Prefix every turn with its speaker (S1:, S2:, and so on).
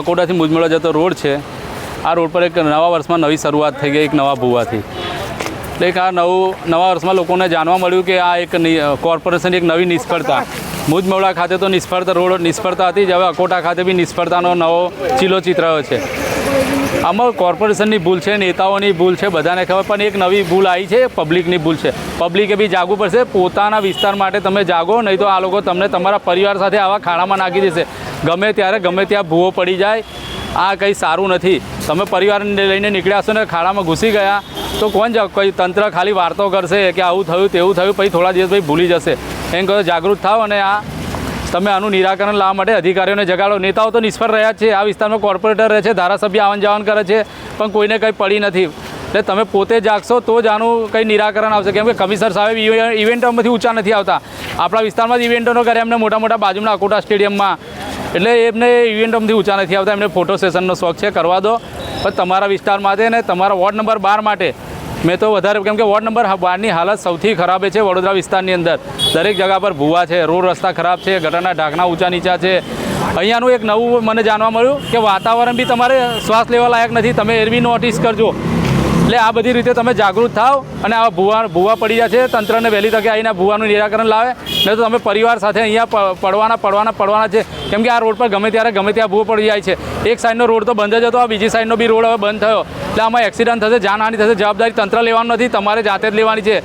S1: અકોટાથી મુજમળા જતો રોડ છે. આ રોડ પર એક નવા વર્ષમાં નવી શરૂઆત થઈ ગઈ, એક નવા ભૂવાથી. એટલે આ નવું, નવા વર્ષમાં લોકોને જાણવા મળ્યું કે આ એક કોર્પોરેશનની એક નવી નિષ્ફળતા. મુજમવડા ખાતે તો નિષ્ફળતા, રોડ નિષ્ફળતા હતી જ, હવે અકોટા ખાતે બી નિષ્ફળતાનો નવો ચીલો ચિતરાયો છે. આમાં કોર્પોરેશનની ભૂલ છે, નેતાઓની ભૂલ છે, બધાને ખબર, પણ એક નવી ભૂલ આવી છે પબ્લિકની ભૂલ છે. પબ્લિકે બી જાગવું પડશે, પોતાના વિસ્તાર માટે તમે જાગો, નહીં તો આ લોકો તમને તમારા પરિવાર સાથે આવા ખાડામાં નાખી દેશે. ગમે ત્યારે, ગમે ત્યાં ભૂવો પડી જાય, આ કંઈ સારું નથી. તમે પરિવારને લઈને નીકળ્યા છો ને ખાડામાં ઘૂસી ગયા, તો કોણ કોઈ તંત્ર ખાલી વાર્તો કરશે કે આવું થયું, તેવું થયું, પછી થોડા દિવસ પછી ભૂલી જશે. એમ કહો જાગૃત થાવ અને આ તમે આનું નિરાકરણ લાવવા માટે અધિકારીઓને જગાડો. નેતાઓ તો નિષ્ફળ રહ્યા છે. આ વિસ્તારમાં કોર્પોરેટર રહે છે, ધારાસભ્ય આવન જાવન કરે છે, પણ કોઈને કંઈ પડી નથી. એટલે તમે પોતે જાગશો તો જ આનું કંઈ નિરાકરણ આવશે. કેમ કે કમિશનર સાહેબ ઇવે- ઇવેન્ટોમાંથી ઊંચા નથી આવતા. આપણા વિસ્તારમાં જ ઇવેન્ટોનો કરે એમને મોટા મોટા બાજુના અકોટા સ્ટેડિયમમાં. એટલે એમને ઇવેન્ટોમાંથી ઊંચા નથી આવતા. એમને ફોટો સેશનનો શોખ છે, કરવા દો. પણ તમારા વિસ્તાર માટે ને તમારા વોર્ડ નંબર બાર માટે મેં તો વધારે કેમ કે વોર્ડ નંબર બારની હાલત સૌથી ખરાબ છે વડોદરા વિસ્તારની અંદર. દરેક જગા પર ભૂવા છે, રોડ રસ્તા ખરાબ છે, ગટરના ઢાંકણા ઊંચા નીચા છે. અહીંયાનું એક નવું મને જાણવા મળ્યું કે વાતાવરણ બી તમારે શ્વાસ લેવા લાયક નથી. તમે એર બી નોટિસ કરજો. એટલે આ બધી રીતે તમે જાગૃત થાવ અને આ ભૂવા ભૂવા પડી જાય છે તંત્રને વહેલી તકે આવીને ભૂવાનું નિરાકરણ લાવે. નહીં તો તમે પરિવાર સાથે અહીંયા પડવાના પડવાના પડવાના છે. કેમ કે આ રોડ પર ગમે ત્યારે, ગમે ત્યાં ભૂવો પડી જાય છે. એક સાઈડનો રોડ તો બંધ જ હતો, આ બીજી સાઈડનો બી રોડ હવે બંધ થયો. એટલે આમાં એક્સિડન્ટ થશે, જાનહાનિ થશે, જવાબદારી તંત્ર લેવાનું નથી, તમારે જાતે જ લેવાની છે.